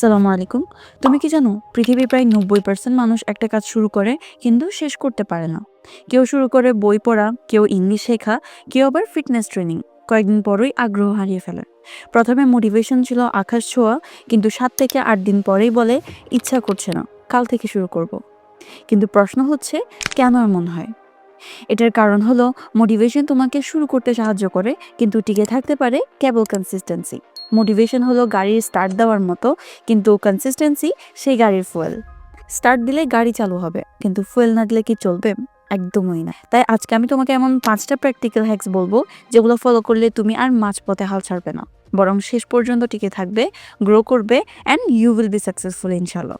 সালামু আলাইকুম। তুমি কি জানো, পৃথিবীর প্রায় নব্বই পার্সেন্ট মানুষ একটা কাজ শুরু করে, কিন্তু শেষ করতে পারে না। কেউ শুরু করে বই পড়া, কেউ ইংলিশ শেখা, কেউ আবার ফিটনেস ট্রেনিং, কয়েকদিন পরই আগ্রহ হারিয়ে ফেলে। প্রথমে মোটিভেশন ছিল আকাশ ছোঁয়া, কিন্তু সাত থেকে আট দিন পরেই বলে, ইচ্ছা করছে না, কাল থেকে শুরু করব। কিন্তু প্রশ্ন হচ্ছে, কেন এমন হয়? এটার কারণ হলো মোটিভেশন তোমাকে শুরু করতে সাহায্য করে, কিন্তু টিকে থাকতে পারে কেবল কনসিস্টেন্সি মোটিভেশন হলো গাড়ির স্টার্ট দেওয়ার মতো, কিন্তু কনসিস্টেন্সি সেই গাড়ির ফুয়েল স্টার্ট দিলে গাড়ি চালু হবে, কিন্তু ফুয়েল না দিলে কি চলবে? একদমই না। তাই আজকে আমি তোমাকে এমন পাঁচটা প্র্যাকটিক্যাল হ্যাক্স বলব, যেগুলো ফলো করলে তুমি আর মাঝপথে হাল ছাড়বে না। বরং শেষ পর্যন্ত টিকে থাকবে গ্রো করবে and you will be successful ইনশাল্লাহ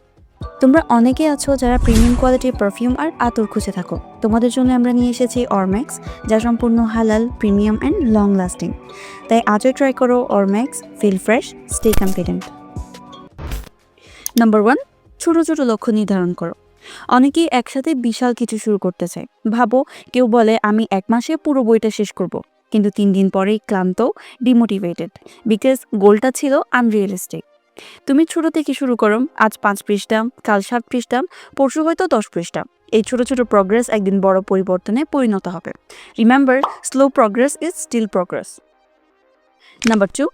তোমরা অনেকে আছো যারা প্রিমিয়াম কোয়ালিটির পারফিউম আর আতর খুঁজে থাকো। তোমাদের জন্য আমরা নিয়ে এসেছি অরম্যাক্স যা সম্পূর্ণ হালাল প্রিমিয়াম অ্যান্ড লং লাস্টিং তাই আজও ট্রাই করো অরম্যাক্স feel fresh stay confident number one ছোট ছোট লক্ষ্য নির্ধারণ করো। অনেকেই একসাথে বিশাল কিছু শুরু করতে চায়। ভাবো, কেউ বলে, আমি এক মাসে পুরো বইটা শেষ করব। কিন্তু তিন দিন পরেই ক্লান্ত ডিমোটিভেটেড বিকজ গোলটা ছিল আনরিয়েলিস্টিক তুমি ছোট থেকে শুরু করো। আজ পাঁচ পৃষ্ঠা, কাল সাত পৃষ্ঠা, পরশু হয়তো দশ পৃষ্ঠা। এই ছোট ছোট প্রগ্রেস একদিন বড় পরিবর্তনে পরিণত হবে। Remember slow progress is still progress number two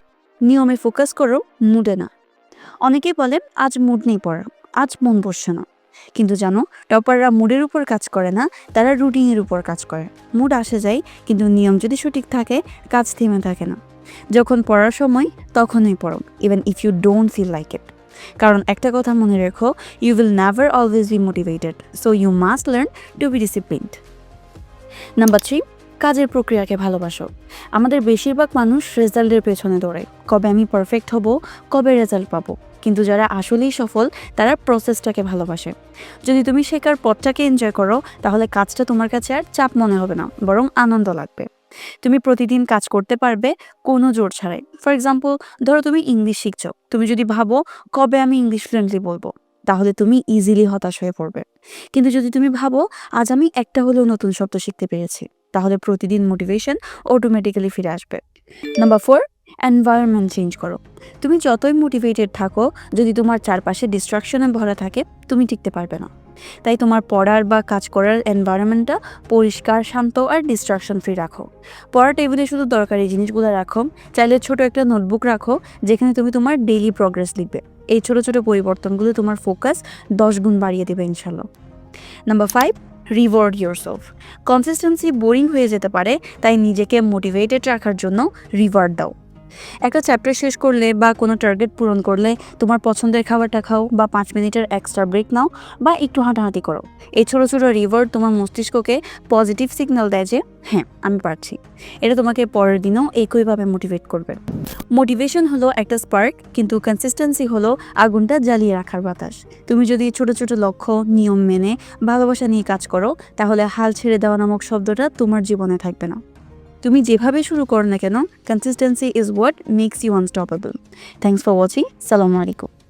নিয়মে ফোকাস করো মুডে না। অনেকেই বলে, আজ মুড নেই পড়া, আজ মন বসছে না। কিন্তু জানো, টপাররা মুডের উপর কাজ করে না, তারা রুটিনের উপর কাজ করে। মুড আসে যায়, কিন্তু নিয়ম যদি সঠিক থাকে, কাজ থেমে থাকে না। যখন পড়ার সময়, তখনই পড়ো even if you don't feel like it কারণ একটা কথা মনে রেখো you will never always be motivated so you must learn to be disciplined number three কাজের প্রক্রিয়াকে ভালোবাসো। আমাদের বেশিরভাগ মানুষ রেজাল্টের পেছনে দৌড়ায় কবে আমি পারফেক্ট হব, কবে রেজাল্ট পাবো। কিন্তু যারা আসলেই সফল, তারা প্রসেসটাকে ভালোবাসে। যদি তুমি শেখার পথটাকে এনজয় করো, তাহলে কাজটা তোমার কাছে আর চাপ মনে হবে না, বরং আনন্দ লাগবে। তুমি প্রতিদিন কাজ করতে পারবে কোনো জোর ছাড়াই। ফর এক্সাম্পল ধরো তুমি ইংলিশ শিখছো, তুমি যদি ভাবো, কবে আমি ইংলিশ ফ্লুয়েন্টলি বলব? তাহলে তুমি ইজিলি হতাশ হয়ে পড়বে। কিন্তু যদি তুমি ভাবো, আজ আমি একটা হলেও নতুন শব্দ শিখতে পেরেছি, তাহলে প্রতিদিন মোটিভেশন অটোমেটিক্যালি ফিরে আসবে। নাম্বার ফোর এনভায়রনমেন্ট চেঞ্জ করো। তুমি যতই মোটিভেটেড থাকো, যদি তোমার চারপাশে ডিস্ট্রাকশনে ভরা থাকে, তুমি টিকতে পারবে না। তাই তোমার পড়ার বা কাজ করার এনভায়রনমেন্টটা পরিষ্কার, শান্ত আর ডিস্ট্রাকশন ফ্রি রাখো। পড়ার টেবিলে শুধু দরকারি জিনিসগুলো রাখো, চাইলে ছোট একটা নোটবুক রাখো, যেখানে তুমি তোমার ডেইলি প্রগ্রেস লিখবে। এই ছোট ছোট পরিবর্তনগুলো তোমার ফোকাস দশ গুণ বাড়িয়ে দেবে ইনশাল্লাহ number five reward yourself consistency boring হয়ে যেতে পারে, তাই নিজেকে মোটিভেটেড রাখার জন্য রিওয়ার্ড দাও। একটা চ্যাপ্টার শেষ করলে বা কোনো টার্গেট পূরণ করলে তোমার পছন্দের খাবারটা খাও বা পাঁচ মিনিটের এক্সট্রা ব্রেক নাও বা একটু হাঁটাহাঁটি করো। এই ছোটো ছোটো রিওয়ার্ড তোমার মস্তিষ্ককে পজিটিভ সিগন্যাল দেয় যে হ্যাঁ আমি পারছি। এটা তোমাকে পরের দিনও একইভাবে মোটিভেট করবে। মোটিভেশন হলো একটা স্পার্ক কিন্তু কনসিস্টেন্সি হলো আগুনটা জ্বালিয়ে রাখার বাতাস। তুমি যদি ছোট ছোট লক্ষ্য, নিয়ম মেনে ভালোবাসা নিয়ে কাজ করো, তাহলে হাল ছেড়ে দেওয়া নামক শব্দটা তোমার জীবনে থাকবে না। তুমি যেভাবে শুরু করো না কেন consistency is what makes you unstoppable thanks for watching সালামু আলাইকুম